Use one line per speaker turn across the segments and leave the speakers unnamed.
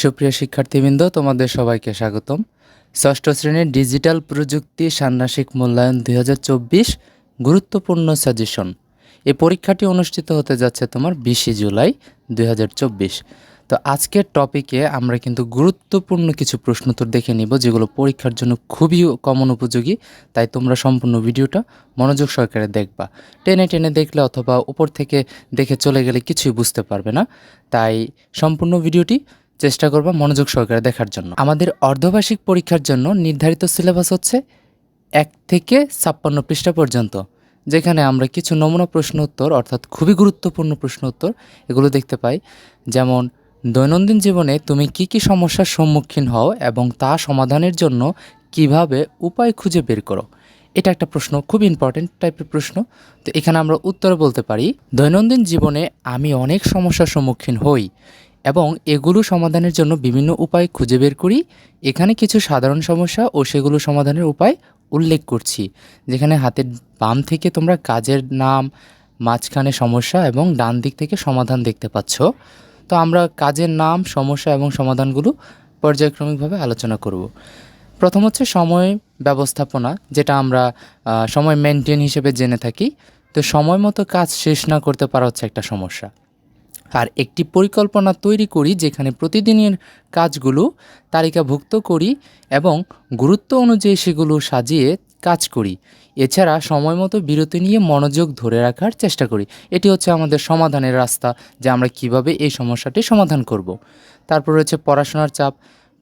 সুপ্রিয় শিক্ষার্থীবৃন্দ, তোমাদের সবাইকে স্বাগতম। ষষ্ঠ শ্রেণির ডিজিটাল প্রযুক্তি ষান্মাসিক মূল্যায়ন দুই হাজার চব্বিশ গুরুত্বপূর্ণ সাজেশন। এই পরীক্ষাটি অনুষ্ঠিত হতে যাচ্ছে তোমার বিশে জুলাই দুই হাজার চব্বিশ। তো আজকের টপিকে আমরা কিন্তু গুরুত্বপূর্ণ কিছু প্রশ্ন প্রশ্নোত্তর দেখে নিব, যেগুলো পরীক্ষার জন্য খুবই কমন উপযোগী। তাই তোমরা সম্পূর্ণ ভিডিওটা মনোযোগ সহকারে দেখবা। টেনে টেনে দেখলে অথবা উপর থেকে দেখে চলে গেলে কিছুই বুঝতে পারবে না। তাই সম্পূর্ণ ভিডিওটি চেষ্টা করবা মনোযোগ সহকারে দেখার জন্য। আমাদের অর্ধবার্ষিক পরীক্ষার জন্য নির্ধারিত সিলেবাস হচ্ছে এক থেকে ছাপ্পান্ন পৃষ্ঠা পর্যন্ত, যেখানে আমরা কিছু নমুনা প্রশ্ন উত্তর, অর্থাৎ খুবই গুরুত্বপূর্ণ প্রশ্ন উত্তর এগুলো দেখতে পাই। যেমন, দৈনন্দিন জীবনে তুমি কি কি সমস্যার সম্মুখীন হও এবং তা সমাধানের জন্য কীভাবে উপায় খুঁজে বের করো? এটা একটা প্রশ্ন, খুব ইম্পর্টেন্ট টাইপের প্রশ্ন। তো এখানে আমরা উত্তরে বলতে পারি, দৈনন্দিন জীবনে আমি অনেক সমস্যার সম্মুখীন হই। এবং এগুলো সমাধানের জন্য বিভিন্ন উপায় খুঁজে বের করি। এখানে কিছু সাধারণ সমস্যা ও সেগুলো সমাধানের উপায় উল্লেখ করছি, যেখানে হাতের বাম থেকে তোমরা কাজের নাম, মাঝখানে সমস্যা এবং ডান দিক থেকে সমাধান দেখতে পাচ্ছ। তো আমরা কাজের নাম, সমস্যা এবং সমাধানগুলো পর্যায়ক্রমিকভাবে আলোচনা করব। প্রথম হচ্ছে সময় ব্যবস্থাপনা, যেটা আমরা সময় মেনটেন হিসেবে জেনে থাকি। তো সময় মতো কাজ শেষ না করতে পারা হচ্ছে একটা সমস্যা। আর একটি পরিকল্পনা তৈরি করি যেখানে প্রতিদিনের কাজগুলো তালিকাভুক্ত করি এবং গুরুত্ব অনুযায়ী সেগুলো সাজিয়ে কাজ করি। এছাড়া সময় মতো বিরতি নিয়ে মনোযোগ ধরে রাখার চেষ্টা করি। এটি হচ্ছে আমাদের সমাধানের রাস্তা যে আমরা কীভাবে এই সমস্যাটি সমাধান করব। তারপর রয়েছে পড়াশোনার চাপ।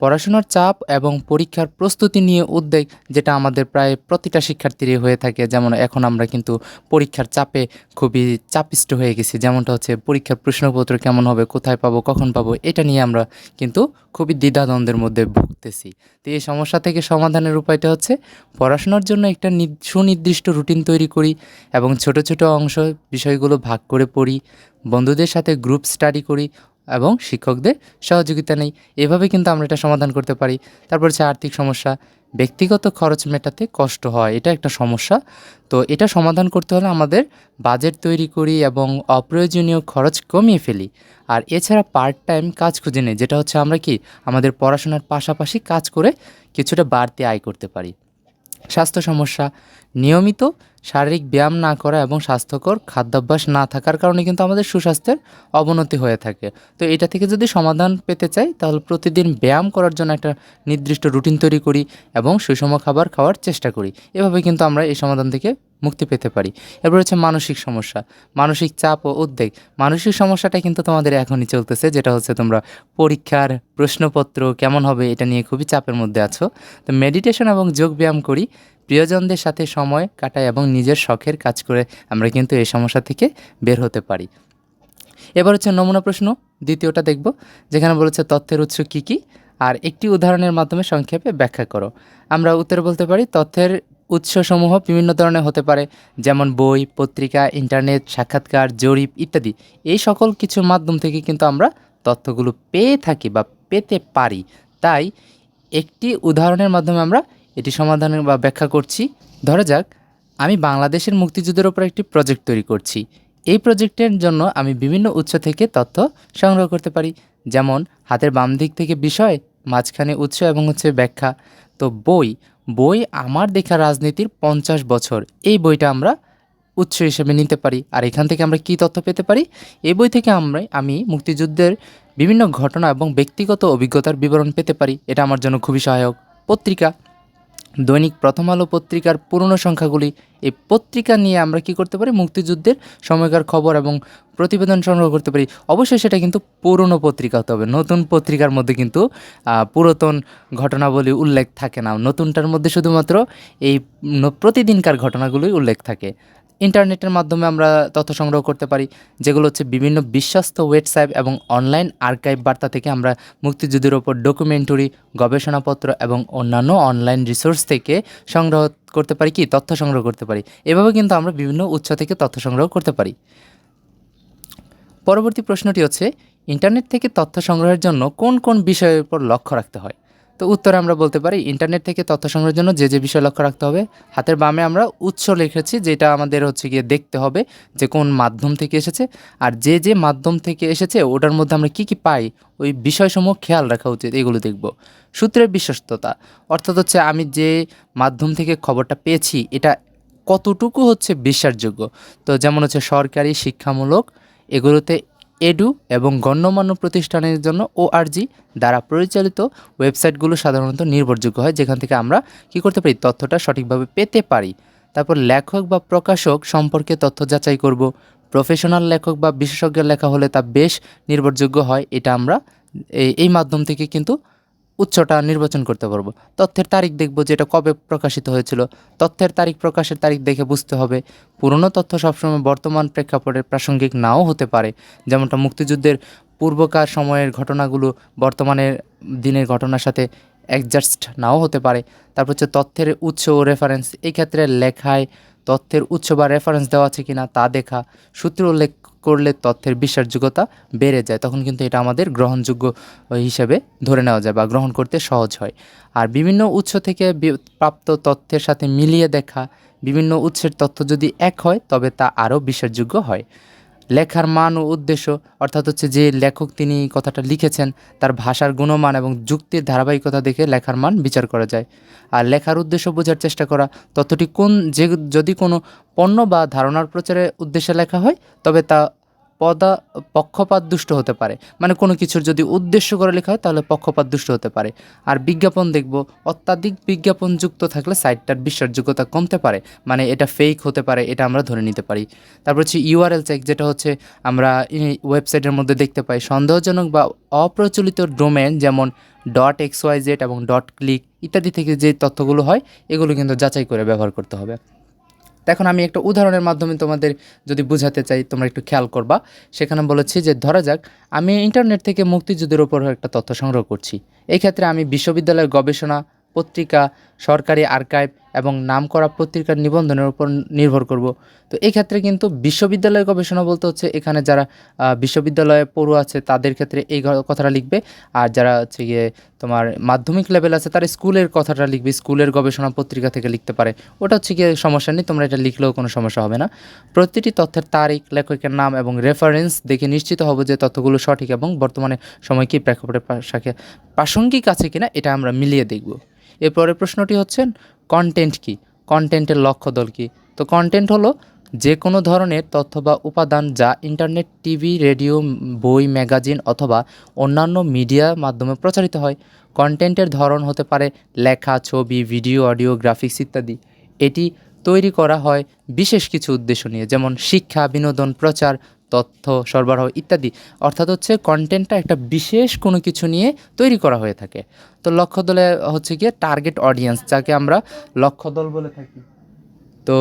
পড়াশোনার চাপ এবং পরীক্ষার প্রস্তুতি নিয়ে উদ্বেগ, যেটা আমাদের প্রায় প্রতিটা শিক্ষার্থীরই হয়ে থাকে। যেমন এখন আমরা কিন্তু পরীক্ষার চাপে খুবই চাপিষ্ট হয়ে গেছি। যেমনটা হচ্ছে পরীক্ষার প্রশ্নপত্র কেমন হবে, কোথায় পাবো, কখন পাবো, এটা নিয়ে আমরা কিন্তু খুবই দ্বিধাদ্বন্দ্বের মধ্যে ভুগতেছি। তো এই সমস্যা থেকে সমাধানের উপায়টা হচ্ছে পড়াশোনার জন্য একটা সুনির্দিষ্ট রুটিন তৈরি করি এবং ছোট ছোট অংশ, বিষয়গুলো ভাগ করে পড়ি। বন্ধুদের সাথে গ্রুপ স্টাডি করি। এবং শিক্ষকদের সহযোগিতা নেই। এভাবে কিন্তু আমরা এটা সমাধান করতে পারি। তারপর হচ্ছে আর্থিক সমস্যা, ব্যক্তিগত খরচ মেটাতে কষ্ট হয়, এটা একটা সমস্যা। তো এটা সমাধান করতে হলে আমাদের বাজেট তৈরি করি এবং অপ্রয়োজনীয় খরচ কমিয়ে ফেলি। আর এছাড়া পার্ট টাইম কাজ খুঁজে নিই, যেটা হচ্ছে আমরা কি আমাদের পড়াশোনার পাশাপাশি কাজ করে কিছুটা বাড়তি আয় করতে পারি। স্বাস্থ্য সমস্যা, নিয়মিত শারীরিক ব্যায়াম না করা এবং স্বাস্থ্যকর খাদ্যাভ্যাস না থাকার কারণে কিন্তু আমাদের সুস্বাস্থ্যের অবনতি হয়ে থাকে। তো এটা থেকে যদি সমাধান পেতে চাই, তাহলে প্রতিদিন ব্যায়াম করার জন্য একটা নির্দিষ্ট রুটিন তৈরি করি এবং সুষম খাবার খাওয়ার চেষ্টা করি। এভাবে কিন্তু আমরা এই সমাধান থেকে মুক্তি পেতে পারি। এরপর হচ্ছে মানসিক সমস্যা। মানসিক চাপ ও উদ্বেগ। মানসিক সমস্যাটা কিন্তু তোমাদের এখনই চলতেছে, যেটা হচ্ছে তোমরা পরীক্ষার প্রশ্নপত্র কেমন হবে এটা নিয়ে খুবই চাপের মধ্যে আছো। তো মেডিটেশন এবং যোগ ব্যায়াম করি। প্রিয়জনদের সাথে সময় কাটাই এবং নিজের শখের কাজ করে আমরা কিন্তু এই সমস্যা থেকে বের হতে পারি। এবার হচ্ছে নমুনা প্রশ্ন, দ্বিতীয়টা দেখব, যেখানে বলেছে তথ্যের উৎস কী কী? আর একটি উদাহরণের মাধ্যমে সংক্ষেপে ব্যাখ্যা করো। আমরা উত্তর বলতে পারি, তথ্যের উৎসসমূহ বিভিন্ন ধরনের হতে পারে, যেমন বই, পত্রিকা, ইন্টারনেট, সাক্ষাৎকার, জরিপ ইত্যাদি। এই সকল কিছুর মাধ্যম থেকে কিন্তু আমরা তথ্যগুলো পেয়ে থাকি বা পেতে পারি। তাই একটি উদাহরণের মাধ্যমে আমরা এটি সমাধানের বা ব্যাখ্যা করছি। ধরা যাক, আমি বাংলাদেশের মুক্তিযুদ্ধের ওপর একটি প্রজেক্ট তৈরি করছি। এই প্রজেক্টের জন্য আমি বিভিন্ন উৎস থেকে তথ্য সংগ্রহ করতে পারি। যেমন, হাতের বাম দিক থেকে বিষয়, মাঝখানে উৎস এবং হচ্ছে ব্যাখ্যা। তো বই বই আমার দেখা রাজনীতির পঞ্চাশ বছর। এই বইটা আমরা উৎস হিসেবে নিতে পারি। আর এখান থেকে আমরা কী তথ্য পেতে পারি? এই বই থেকে আমরা, আমি মুক্তিযুদ্ধের বিভিন্ন ঘটনা এবং ব্যক্তিগত অভিজ্ঞতার বিবরণ পেতে পারি। এটা আমার জন্য খুবই সহায়ক। পত্রিকা দৈনিক প্রথম আলো পত্রিকার পুরনো সংখ্যাগুলি। এই পত্রিকা নিয়ে আমরা কি করতে পারি? মুক্তিযুদ্ধের সময়কার খবর এবং প্রতিবেদন সংগ্রহ করতে পারি। অবশ্যই সেটা কিন্তু পুরনো পত্রিকা হতে হবে। নতুন পত্রিকার মধ্যে কিন্তু পুরাতন ঘটনাবলী উল্লেখ থাকে না। নতুনটার মধ্যে শুধুমাত্র এই প্রতিদিনকার ঘটনাগুলোই উল্লেখ থাকে। ইন্টারনেটের মাধ্যমে আমরা তথ্য সংগ্রহ করতে পারি, যেগুলো হচ্ছে বিভিন্ন বিশ্বস্ত ওয়েবসাইট এবং অনলাইন আর্কাইভ বার্তা থেকে আমরা মুক্তিযুদ্ধের ওপর ডকুমেন্টারি, গবেষণাপত্র এবং অন্যান্য অনলাইন রিসোর্স থেকে সংগ্রহ করতে পারি কি? তথ্য সংগ্রহ করতে পারি। এভাবে কিন্তু আমরা বিভিন্ন উৎস থেকে তথ্য সংগ্রহ করতে পারি। পরবর্তী প্রশ্নটি হচ্ছে, ইন্টারনেট থেকে তথ্য সংগ্রহের জন্য কোন কোন বিষয়ের উপর লক্ষ্য রাখতে হয়? তো উত্তরে আমরা বলতে পারি ইন্টারনেট থেকে তথ্য সংগ্রহের জন্য যে যে বিষয় লক্ষ্য রাখতে হবে, হাতের বামে আমরা উৎস লিখেছি যেটা আমাদের হচ্ছে গিয়ে দেখতে হবে যে কোন মাধ্যম থেকে এসেছে, আর যে যে মাধ্যম থেকে এসেছে ওটার মধ্যে আমরা কি কি পাই, ওই বিষয়সমূহ খেয়াল রাখা উচিত, এগুলো দেখব। সূত্রের বিশ্বস্ততা, অর্থাৎ হচ্ছে আমি যে মাধ্যম থেকে খবরটা পেয়েছি, এটা কতটুকু হচ্ছে বিশ্বাসযোগ্য? তো যেমন হচ্ছে সরকারি শিক্ষামূলক, এগুলোতে এডু এবং গণ্যমান্য প্রতিষ্ঠানের জন্য ওআরজি দ্বারা পরিচালিত ওয়েবসাইটগুলো সাধারণত নির্ভরযোগ্য হয়, যেখান থেকে আমরা কি করতে পারি, তথ্যটা সঠিকভাবে পেতে পারি। তারপর লেখক বা প্রকাশক সম্পর্কে তথ্য যাচাই করব। প্রফেশনাল লেখক বা বিশেষজ্ঞের লেখা হলে তা বেশ নির্ভরযোগ্য হয়, এটা আমরা এই- এই মাধ্যম থেকে কিন্তু উৎসটা নির্বাচন করতে পারব। তথ্যের তারিখ দেখব যেটা কবে প্রকাশিত হয়েছিল। তথ্যের তারিখ, প্রকাশের তারিখ দেখে বুঝতে হবে। পুরনো তথ্য সবসময় বর্তমান প্রেক্ষাপটের প্রাসঙ্গিক নাও হতে পারে। যেমনটা মুক্তিযুদ্ধের পূর্বকার সময়ের ঘটনাগুলো বর্তমানের দিনের ঘটনার সাথে অ্যাডজাস্ট নাও হতে পারে। তারপর হচ্ছে তথ্যের উৎস ও রেফারেন্স এই ক্ষেত্রে লেখায় তথ্যের উৎস বা রেফারেন্স দেওয়া আছে কিনা তা দেখা, সূত্র উল্লেখ করলে তথ্যের বিশ্বাসযোগ্যতা বেড়ে যায়। তখন কিন্তু এটা আমাদের গ্রহণযোগ্য হিসেবে ধরে নেওয়া যায় বা গ্রহণ করতে সহজ হয়। আর বিভিন্ন উৎস থেকে প্রাপ্ত তথ্যের সাথে মিলিয়ে দেখা, বিভিন্ন উৎসের তথ্য যদি এক হয়, তবে তা আরও বিশ্বাসযোগ্য হয়। লেখার মান ও উদ্দেশ্য, অর্থাৎ হচ্ছে যে লেখক তিনি কথাটা লিখেছেন, তার ভাষার গুণমান এবং যুক্তির ধারাবাহিকতা দেখে লেখার মান বিচার করা যায়। আর লেখার উদ্দেশ্য বোঝার চেষ্টা করা তথ্যটি কোন যে, যদি কোনো পণ্য বা ধারণার প্রচারের উদ্দেশ্যে লেখা হয়, তবে তা পদা, পক্ষপাত দুষ্ট হতে পারে। মানে কোনো কিছুর যদি উদ্দেশ্য করে লেখা হয়, তাহলে পক্ষপাত দুষ্ট হতে পারে। আর বিজ্ঞাপন দেখব, অত্যাধিক বিজ্ঞাপনযুক্ত থাকলে সাইটটার বিশ্বাসযোগ্যতা কমতে পারে। মানে এটা ফেক হতে পারে, এটা আমরা ধরে নিতে পারি। তারপর হচ্ছে ইউআরএল চেক যেটা হচ্ছে আমরা ওয়েবসাইটের মধ্যে দেখতে পাই। সন্দেহজনক বা অপ্রচলিত ডোমেন যেমন. ডট এক্স ওয়াই জেড এবং. ডট ক্লিক ইত্যাদি থেকে যে তথ্যগুলো হয়, এগুলো কিন্তু যাচাই করে ব্যবহার করতে হবে। এখন আমি একটা উদাহরণের মাধ্যমে তোমাদের যদি বোঝাতে চাই, তোমরা একটু খেয়াল করবা। সেখানে বলেছি যে, ধরা যাক, আমি ইন্টারনেট থেকে মুক্তিযুদ্ধের ওপর একটা তথ্য সংগ্রহ করছি। এই ক্ষেত্রে আমি বিশ্ববিদ্যালয়ের গবেষণা, পত্রিকা, সরকারি আর্কাইভ এবং নাম করা পত্রিকার নিবন্ধনের উপর নির্ভর করব। তো এই ক্ষেত্রে কিন্তু বিশ্ববিদ্যালয়ের গবেষণা বলতে হচ্ছে, এখানে যারা বিশ্ববিদ্যালয়ে পড়ুয়া আছে তাদের ক্ষেত্রে এই কথাটা লিখবে। আর যারা হচ্ছে গিয়ে তোমার মাধ্যমিক লেভেল আছে তারা স্কুলের কথাটা লিখবে, স্কুলের গবেষণা পত্রিকা থেকে লিখতে পারে। ওটা হচ্ছে গিয়ে সমস্যা নেই, তোমরা এটা লিখলেও কোনো সমস্যা হবে না। প্রতিটি তথ্যের তারিখ, লেখকের নাম এবং রেফারেন্স দেখে নিশ্চিত হব যে তথ্যগুলো সঠিক এবং বর্তমানে সময় কি প্রেক্ষাপটের প্রাসঙ্গিক আছে কিনা এটা আমরা মিলিয়ে দেখব। এরপরের প্রশ্নটি হচ্ছে কন্টেন্ট কি? কন্টেন্টের লক্ষ্য দল কি? তো কন্টেন্ট হলো যে কোনো ধরনের তথ্য বা উপাদান যা ইন্টারনেট টিভি রেডিও বই ম্যাগাজিন অথবা অন্যান্য মিডিয়া মাধ্যমে প্রচারিত হয়। কন্টেন্টের ধরন হতে পারে লেখা, ছবি ভিডিও অডিও গ্রাফিক্স ইত্যাদি। এটি তৈরি করা হয় বিশেষ কিছু উদ্দেশ্য নিয়ে, যেমন শিক্ষা, বিনোদন, প্রচার তথ্য সরবরাহ ইত্যাদি। অর্থাৎ হচ্ছে কন্টেন্টটা একটা বিশেষ কোনো কিছু নিয়ে তৈরি করা হয়ে থাকে। তো লক্ষ্য দলে হচ্ছে গিয়ে টার্গেট অডিয়েন্স যাকে আমরা লক্ষ্য দল বলে থাকি। তো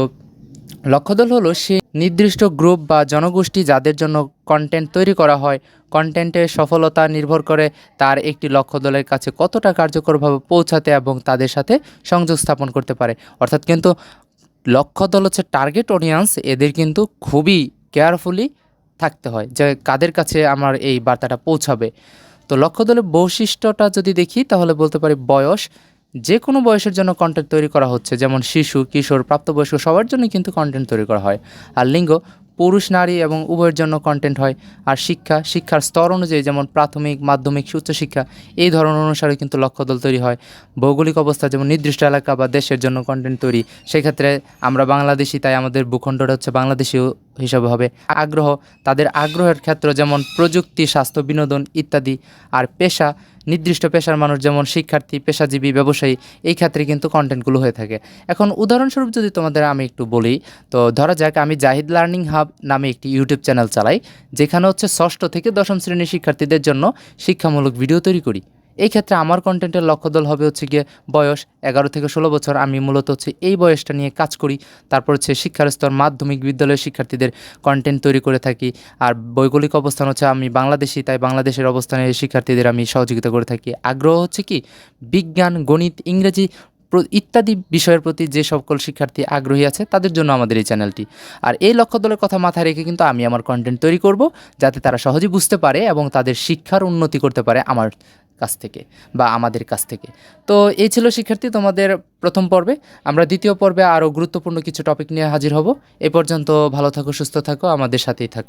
লক্ষ্যদল হলো সে নির্দিষ্ট গ্রুপ বা জনগোষ্ঠী যাদের জন্য কন্টেন্ট তৈরি করা হয়। কন্টেন্টের সফলতা নির্ভর করে তার একটি লক্ষ্য দলের কাছে কতটা কার্যকরভাবে পৌঁছাতে এবং তাদের সাথে সংযোগ স্থাপন করতে পারে। অর্থাৎ কিন্তু লক্ষ্য দল হচ্ছে টার্গেট অডিয়েন্স এদের কিন্তু খুবই কেয়ারফুলি থাকতে হয়, যে কাদের কাছে আমার এই বার্তাটা পৌঁছাবে। তো লক্ষ্য দলের বৈশিষ্ট্যটা যদি দেখি, তাহলে বলতে পারি বয়স। যে কোনো বয়সের জন্য কন্টেন্ট তৈরি করা হচ্ছে, যেমন শিশু, কিশোর, প্রাপ্তবয়স্ক, সবার জন্য কিন্তু কন্টেন্ট তৈরি করা হয়। আর লিঙ্গ পুরুষ, নারী এবং উভয়ের জন্য কন্টেন্ট হয়। আর শিক্ষা, শিক্ষার স্তর অনুযায়ী যেমন প্রাথমিক, মাধ্যমিক, উচ্চশিক্ষা, এই ধরন অনুসারে কিন্তু লক্ষ্যদল তৈরি হয়। ভৌগোলিক অবস্থা যেমন নির্দিষ্ট এলাকা বা দেশের জন্য কন্টেন্ট তৈরি, সেক্ষেত্রে আমরা বাংলাদেশি, তাই আমাদের ভূখণ্ডটা হচ্ছে বাংলাদেশি হিসাবে হবে। আগ্রহ, তাদের আগ্রহের ক্ষেত্র যেমন প্রযুক্তি, স্বাস্থ্য, বিনোদন ইত্যাদি। আর পেশা নির্দিষ্ট পেশার মানুষ যেমন শিক্ষার্থী, পেশাজীবী, ব্যবসায়ী, এই ক্ষেত্রে কিন্তু কন্টেন্টগুলো হয়ে থাকে। এখন উদাহরণস্বরূপ যদি তোমাদের আমি একটু বলি, তো ধরা যাক আমি জাহিদ লার্নিং হাব নামে একটি ইউটিউব চ্যানেল চালাই, যেখানে হচ্ছে ষষ্ঠ থেকে দশম শ্রেণির শিক্ষার্থীদের জন্য শিক্ষামূলক ভিডিও তৈরি করি। এই ক্ষেত্রে আমার কন্টেন্টের লক্ষ্যদল হবে হচ্ছে গিয়ে বয়স এগারো থেকে ষোলো বছর। আমি মূলত হচ্ছে এই বয়সটা নিয়ে কাজ করি। তারপর হচ্ছে শিক্ষার স্তর, মাধ্যমিক বিদ্যালয়ের শিক্ষার্থীদের কন্টেন্ট তৈরি করে থাকি। আর ভৌগোলিক অবস্থান হচ্ছে আমি বাংলাদেশি, তাই বাংলাদেশের অবস্থানে শিক্ষার্থীদের আমি সহযোগিতা করে থাকি। আগ্রহ হচ্ছে কি? বিজ্ঞান, গণিত, ইংরেজি ইত্যাদি বিষয়ের প্রতি যে সকল শিক্ষার্থী আগ্রহী আছে, তাদের জন্য আমাদের এই চ্যানেলটি। আর এই লক্ষ্য দলের কথা মাথায় রেখে কিন্তু আমি আমার কন্টেন্ট তৈরি করব, যাতে তারা সহজেই বুঝতে পারে এবং তাদের শিক্ষার উন্নতি করতে পারে আমার কাছ থেকে বা আমাদের কাছ থেকে। তো এই ছিল শিক্ষার্থী তোমাদের প্রথম পর্বে। আমরা দ্বিতীয় পর্বে আরও গুরুত্বপূর্ণ কিছু টপিক নিয়ে হাজির হব। এ পর্যন্ত ভালো থাকো, সুস্থ থাকো, আমাদের সাথেই থাকো।